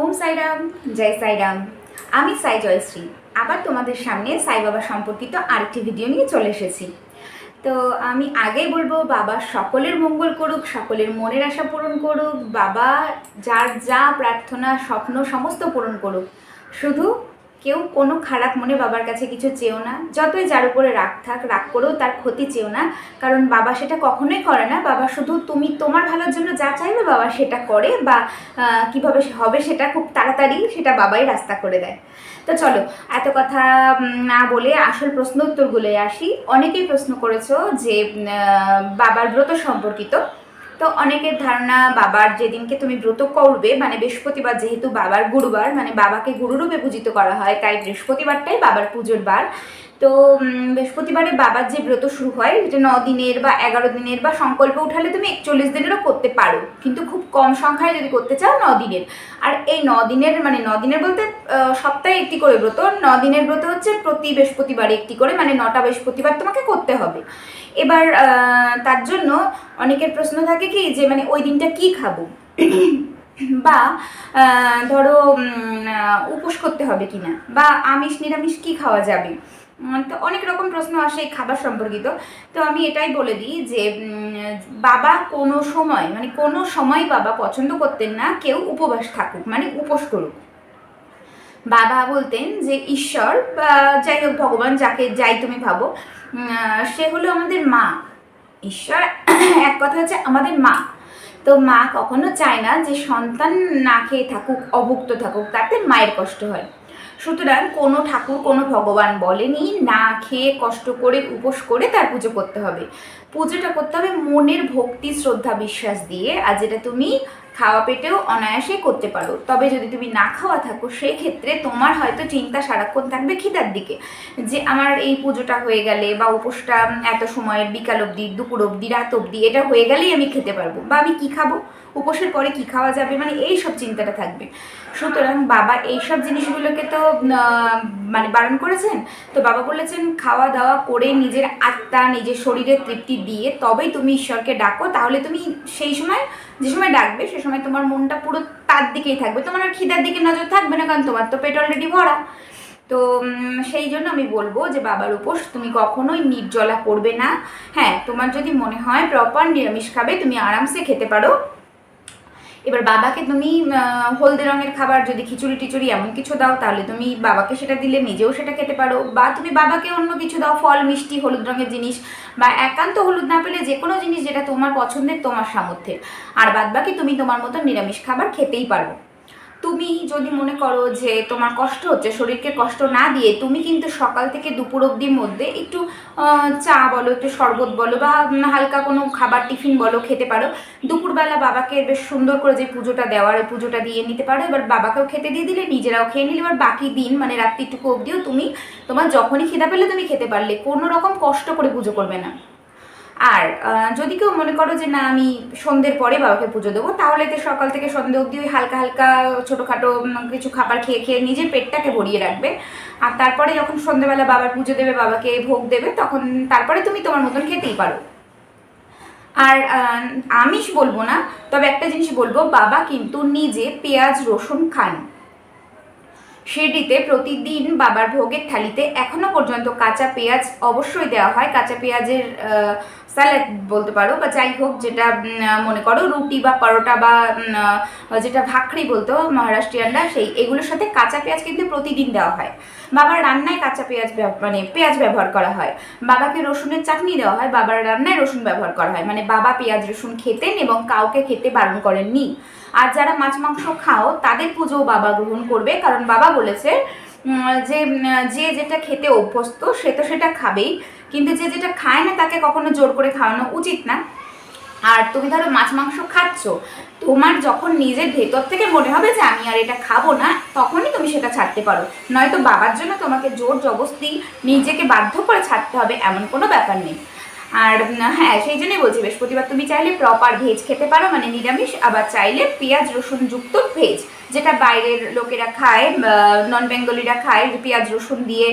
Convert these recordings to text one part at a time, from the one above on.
ওম সাইরাম, জয় সাইরাম। আমি সাই জয়শ্রী। আবার তোমাদের সামনে সাই বাবা সম্পর্কিত আরেকটি ভিডিও নিয়ে চলে এসেছি। তো আমি আগেই বলব, বাবা সকলের মঙ্গল করুক, সকলের মনের আশা পূরণ করুক, বাবা যার যা প্রার্থনা, স্বপ্ন, সমস্ত পূরণ করুক। শুধু কেউ কোনো খারাপ মনে বাবার কাছে কিছু চেও না। যতই যার উপরে রাগ থাক, রাগ করেও তার ক্ষতি চেও না। কারণ বাবা সেটা কখনোই করে না। বাবা শুধু তুমি তোমার ভালোর জন্য যা চাইবে বাবা সেটা করে বা কীভাবে হবে সেটা খুব তাড়াতাড়ি সেটা বাবাই রাস্তা করে দেয়। তো চলো, এত কথা না বলে আসল প্রশ্ন উত্তরগুলো আসি। অনেকেই প্রশ্ন করেছ যে বাবার ব্রত সম্পর্কিত। তো অনেকের ধারণা বাবার যেদিনকে তুমি ব্রত করবে মানে বৃহস্পতিবার যেহেতু বাবার গুরুবার মানে বাবাকে গুরুরূপে পূজিত করা হয়, তাই বৃহস্পতিবারটাই বাবার পুজোর বার। তো বৃহস্পতিবারে বাবার যে ব্রত শুরু হয় যেটা ন দিনের বা এগারো দিনের বা সংকল্প উঠালে তুমি একচল্লিশ দিনেরও করতে পারো। কিন্তু খুব কম সংখ্যায় যদি করতে চাও, ন দিনের। আর এই ন দিনের মানে ন দিনের বলতে সপ্তাহে একটি করে ব্রত, ন দিনের ব্রত হচ্ছে প্রতি বৃহস্পতিবারে একটি করে মানে নটা বৃহস্পতিবার তোমাকে করতে হবে। এবার তার জন্য অনেকের প্রশ্ন থাকে কি যে মানে ওই দিনটা কি খাব? বা ধরো উপোস করতে হবে কিনা? বা আমিষ, নিরামিষ কি খাওয়া যাবে? তো অনেক রকম প্রশ্ন আসে এই খাবার সম্পর্কিত। তো আমি এটাই বলে দিই যে বাবা কোনো সময় মানে কোনো সময় বাবা পছন্দ করতেন না, কেউ উপবাস থাকুক মানে উপোস করুক। বাবা বলতেন যে, ঈশ্বর, বা যাই হোক ভগবান, যাকে, যাই তুমি ভাবো সে হলো আমাদের মা। ঈশ্বর, এক কথা হচ্ছে আমাদের মা। তো মা কখনো চায় না যে সন্তান না খেয়ে থাকুক, অভুক্ত থাকুক, তাতে মায়ের কষ্ট হয়। সুতরাং কোনো ঠাকুর, কোনো ভগবান বলেনি না খেয়ে কষ্ট করে, উপোস করে তার পুজো করতে হবে। পুজোটা করতে হবে মনের ভক্তি, শ্রদ্ধা, বিশ্বাস দিয়ে। আর যেটা তুমি খাওয়া পেটেও অনায়াসে করতে পারো। তবে যদি তুমি না খাওয়া থাকো সেই ক্ষেত্রে তোমার হয়তো চিন্তা সারাক্ষণ থাকবে খিদার দিকে। যে আমার এই পুজোটা হয়ে গেলে বা উপোসটা এত সময়ের বিকাল অবধি, দুপুর অবধি, রাত অবধি, এটা হয়ে গেলেই আমি খেতে পারব। বা আমি কি খাব? উপোসের পরে কি খাওয়া যাবে? মানে এই সব চিন্তাটা থাকবে। সুতরাং বাবা এই সব জিনিসগুলোকে তো মানে বারণ করেছেন? তো বাবা বলেছেন খাওয়া দাওয়া করে নিজের আত্মা, নিজের শরীরের তৃপ্তি দিয়ে তবেই তুমি ঈশ্বরকে ডাকো। তাহলে তুমি সেই সময়, যে সময় ডাকবে, সে সময় তোমার মনটা পুরো তার দিকেই থাকবে। তোমার আর খিদার দিকে নজর থাকবে না, কারণ তোমার তো পেট অলরেডি ভরা। তো সেই জন্য আমি বলব যে বাবার উপোস তুমি কখনোই নির্জলা করবে না। হ্যাঁ তোমার যদি মনে হয় প্রপার নিরামিষ খাবে, তুমি আরামসে খেতে পারো। এবার বাবাকে তুমি হলদে রঙের খাবার যদি খিচুড়ি টিচুড়ি এমন কিছু দাও, তাহলে তুমি বাবাকে সেটা দিলে, নিজেও সেটা খেতে পারো। বা তুমি বাবাকে অন্য কিছু দাও, ফল, মিষ্টি, হলুদ রঙের জিনিস বা একান্ত হলুদ না পেলে যে কোনো জিনিস যেটা তোমার পছন্দের, তোমার সামর্থ্যের। আর বাদ বাকি তুমি তোমার মতো নিরামিষ খাবার খেতেই পারো। তুমি যদি মনে করো যে তোমার কষ্ট হচ্ছে, শরীরকে কষ্ট না দিয়ে তুমি কিন্তু সকাল থেকে দুপুর অবধির মধ্যে একটু চা বলো, একটু শরবত বলো বা হালকা কোনো খাবার টিফিন বলো খেতে পারো। দুপুরবেলা বাবাকে বেশ সুন্দর করে যে পুজোটা দেওয়ার, ওই পুজোটা দিয়ে নিতে পারো। এবার বাবাকেও খেতে দিয়ে দিলে, নিজেরাও খেয়ে নিলে। এবার বাকি দিন মানে রাত্রিটুকু অবধিও তুমি তোমার যখনই খিদা পেলে তুমি খেতে পারলে। কোনো রকম কষ্ট করে পুজো করবে না। আর যদি কেউ মনে করো যে না, আমি সন্ধ্যের পরে বাবাকে পুজো দেবো, তাহলে তো সকাল থেকে সন্ধ্যে অবধি ওই হালকা হালকা ছোটোখাটো কিছু খাবার খেয়ে খেয়ে নিজের পেটটাকে ভরিয়ে রাখবে। আর তারপরে যখন সন্ধ্যেবেলা বাবার পুজো দেবে, বাবাকে ভোগ দেবে, তখন তারপরে তুমি তোমার মতন খেতেই পারো। আর আমিষ বলব না, তবে একটা জিনিস বলব, বাবা কিন্তু নিজে পেঁয়াজ, রসুন খান। শিরডিতে প্রতিদিন বাবার ভোগের থালিতে এখনও পর্যন্ত কাঁচা পেঁয়াজ অবশ্যই দেওয়া হয়। কাঁচা পেঁয়াজের স্যালাড বলতে পারো বা যাই হোক যেটা মনে করো রুটি বা পরোটা বা যেটা ভাকরি বলতো মহারাষ্ট্রিয়ানরা, সেই এগুলোর সাথে কাঁচা পেঁয়াজ কিন্তু প্রতিদিন দেওয়া হয়। বাবার রান্নায় কাঁচা পেঁয়াজ মানে পেঁয়াজ ব্যবহার করা হয়। বাবাকে রসুনের চাটনি দেওয়া হয়, বাবার রান্নায় রসুন ব্যবহার করা হয়। মানে বাবা পেঁয়াজ রসুন খেতেন এবং কাউকে খেতে বারণ করেননি। আর যারা মাছ মাংস খাও, তাদের পুজো বাবা গ্রহণ করবে, কারণ বাবা বলেছে যে যে যেটা খেতে অভ্যস্ত সে তো সেটা খাবেই। কিন্তু যে যেটা খায় না তাকে কখনো জোর করে খাওয়ানো উচিত না। আর তুমি ধরো মাছ, মাংস খাচ্ছ, তোমার যখন নিজের ভেতর থেকে মনে হবে যে আমি আর এটা খাব না, তখনই তুমি সেটা ছাড়তে পারো। নয়তো বাবার জন্য তোমাকে জোর জবস্তি নিজেকে বাধ্য করে ছাড়তে হবে এমন কোনো ব্যাপার নেই। আর হ্যাঁ সেই জন্যই বলছি, বৃহস্পতিবার তুমি চাইলে প্রপার ভেজ খেতে পারো মানে নিরামিষ, আবার চাইলে পেঁয়াজ রসুন যুক্ত ভেজ যেটা বাইরের লোকেরা খায় নন বেঙ্গলিরা খায় পেঁয়াজ রসুন দিয়ে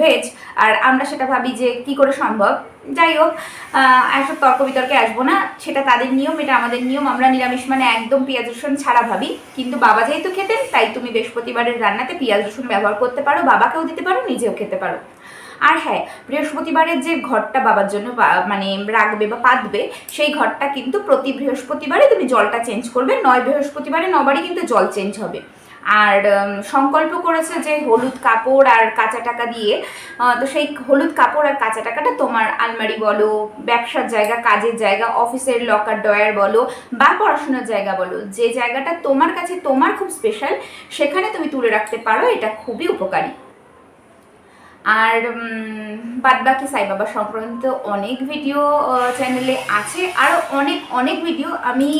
ভেজ আর আমরা সেটা ভাবি যে কি করে সম্ভব? যাই হোক এসব তর্ক বিতর্কে আসব না, সেটা তাদের নিয়ম, এটা আমাদের নিয়ম, আমরা নিরামিষ মানে একদম পেঁয়াজ রসুন ছাড়া ভাবি, কিন্তু বাবা যেহেতু খেতেন, তাই তুমি বৃহস্পতিবারের রান্নাতে পেঁয়াজ রসুন ব্যবহার করতে পারো, বাবাকেও দিতে পারো, নিজেও খেতে পারো। আর হ্যাঁ বৃহস্পতিবারের যে ঘরটা বাবার জন্য মানে রাখবে বা পাতবে, সেই ঘরটা কিন্তু প্রতি বৃহস্পতিবারে তুমি জলটা চেঞ্জ করবে। নয় বৃহস্পতিবারে নবারই কিন্তু জল চেঞ্জ হবে। আর সংকল্প করেছে যে হলুদ কাপড় আর কাঁচা টাকা দিয়ে তো সেই হলুদ কাপড় আর কাঁচা টাকাটা তোমার আলমারি বলো, ব্যবসার জায়গা, কাজের জায়গা, অফিসের লকার ডয়ার বলো বা পড়াশোনার জায়গা বলো, যে জায়গাটা তোমার কাছে তোমার খুব স্পেশাল সেখানে তুমি তুলে রাখতে পারো, এটা খুবই উপকারী। আর বাদ বাকি সাইবাবা সংক্রান্ত অনেক ভিডিও চ্যানেলে আছে। আরও অনেক অনেক ভিডিও আমি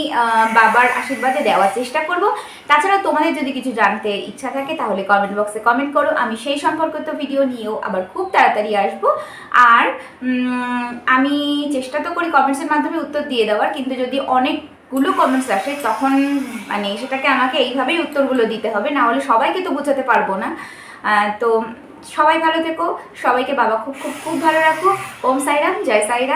বাবার আশীর্বাদে দেওয়ার চেষ্টা করব। তাছাড়া তোমাদের যদি কিছু জানতে ইচ্ছা থাকে, তাহলে কমেন্ট বক্সে কমেন্ট করো। আমি সেই সম্পর্কিত ভিডিও নিয়েও আবার খুব তাড়াতাড়ি আসব। আর আমি চেষ্টা তো করি কমেন্টসের মাধ্যমে উত্তর দিয়ে দেওয়ার, কিন্তু যদি অনেকগুলো কমেন্টস আসে, তখন মানে সেটাকে আমাকে এইভাবেই উত্তরগুলো দিতে হবে। না হলে সবাইকে তো বোঝাতে পারব না। তো সবাই ভালো থেকো সবাইকে বাবা খুব খুব খুব ভালো রাখো। ওম সাইরাম জয় সাইরাম।